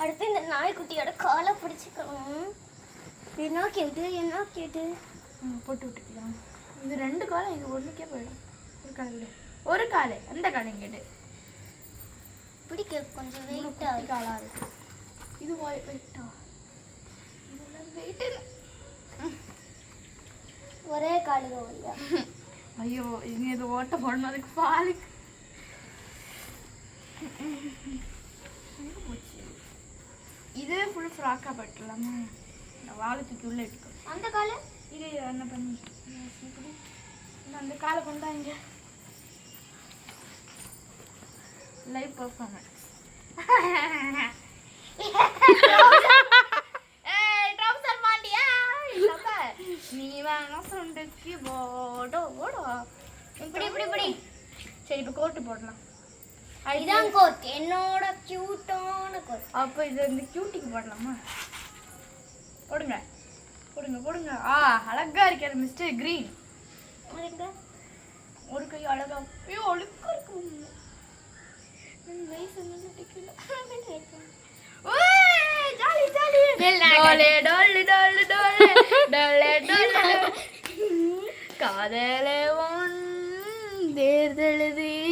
அடுத்து இந்த நாய்க்குட்டியோட காலை பிடிச்சிக்கணும். என்ன கேட்டு என்ன கேட்டு போட்டு விட்டுக்கலாம். இது ரெண்டு காலம் இது ஒன்றுக்கே போயிடும். ஒரு காலில் ஒரு காலு. அந்த காலை கேட்டு பிடிக்க கொஞ்சம் குட்டி வெயிட்டா காலா இருக்கு. இது வெயிட்டா இதெல்லாம் வெயிட் ஒரே காலுக வந்தா ஐயோ இனி இது ஓட்ட போடணும். அதுக்கு பாலுக்கு? இது ஃபுல் ஃப்ராக்காக பட்டுலாமா நான் வாழை தூக்கி உள்ள எடுக்கணும் அந்த காலை? இது என்ன பண்ணி? இந்த அந்த காலை கொண்டா இங்க. லைவ் பர்ஃபார்மன்ஸ் நீ வேணா சொண்டுக்கு போடோ ஓடோ. இப்படி இப்படி இப்படி. சரி இப்போ கோட்டு போடலாம். இதான் கோட். என்னோட கியூட்டான கோட். அப்போ இது இந்த கியூட்டிக்கு போடலாமா? போடுங்க. போடுங்க போடுங்க. ஆ அழகா இருக்கு அது மிஸ்டர் கிரீன் ஒரு கை அழகா. ஐயோ அழுக்கா இருக்கு. என் வயசு வந்து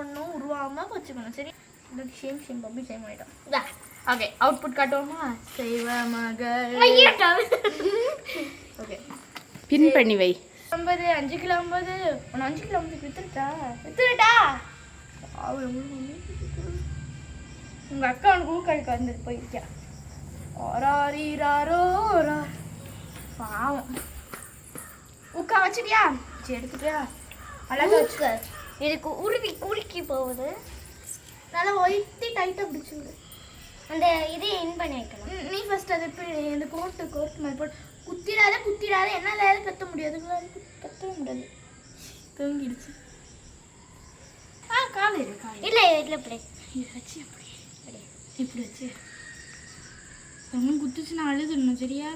பண்ணணும் உருவாம வச்சுக்கணும் சரி இந்த ஷேம் ஷேம் பப்பி ஷேம் ஆயிட்டோம் ஓகே அவுட்புட் காட்டுவோமா? செய்வ மகள். ஓகே பின் பண்ணி வை. ஐம்பது அஞ்சு கிலோ ஐம்பது. உன்னை அஞ்சு கிலோ ஐம்பது வித்துருட்டா? வித்துருட்டா உங்க அக்கா உனக்கு ஊக்கடிக்க வந்துட்டு போயிருக்கா ஓராரீராரோ பாவம். உக்கா வச்சுட்டியா? சரி எடுத்துட்டியா அழகா வச்சுக்க. இதுக்கு உருவி குறுக்கி போகுது. நல்லா ஒயிட்டி டைட்டாக பிடிச்சிவிடு அந்த இதை இன் பண்ணி வைக்கலாம். ம், நீ ஃபர்ஸ்ட் அது எப்படி இந்த கோட்டு கோட் மாதிரி போட்டு குத்திடாத குத்திடாத. என்னால் கத்த முடியாது. கத்தவே முடியாது. தூங்கிடுச்சு. ஆ காலை இரு காலை இல்ல இதுல இப்படி. வச்சு அப்படி இப்படி. வச்சு. ரொம்ப குத்துச்சு நான் அழுதுடணும் சரியா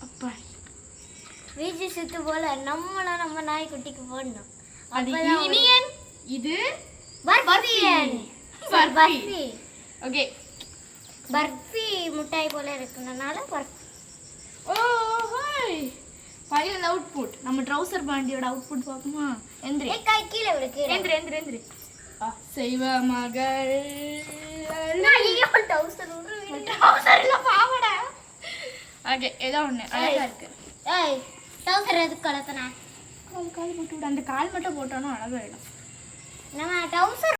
அப்பா வீச்சு சுத்து போல நம்மள நம்ம நாய்க்குட்டிக்கு போடணும். அது இனியன் இது? பர்ஃபியன் பர்ஃபி. ஓகே. பர்ஃபி மிட்டாய் போல இருக்கிறதுனால barfi. Oh hi. Final output நம்ம ட்ரவுசர் பாண்டியோட அவுட்புட் பார்ப்போமா? எந்திரி. ஏய் கை கீழே விடு கீழே. எந்திரி எந்திரி எந்திரி. செய்வ மகள். உருவி ட்ரவுசர் இல்ல பாவடா. ஓகே ஏதோ ஒன்று அழகா இருக்கு. ஏய். டவுசர் எதுக்கு கலத்துன கால் கால் போட்டு விடு. அந்த கால் மட்டும் போட்டோன்னா அழகாயிடும். நம்ம டவுசர்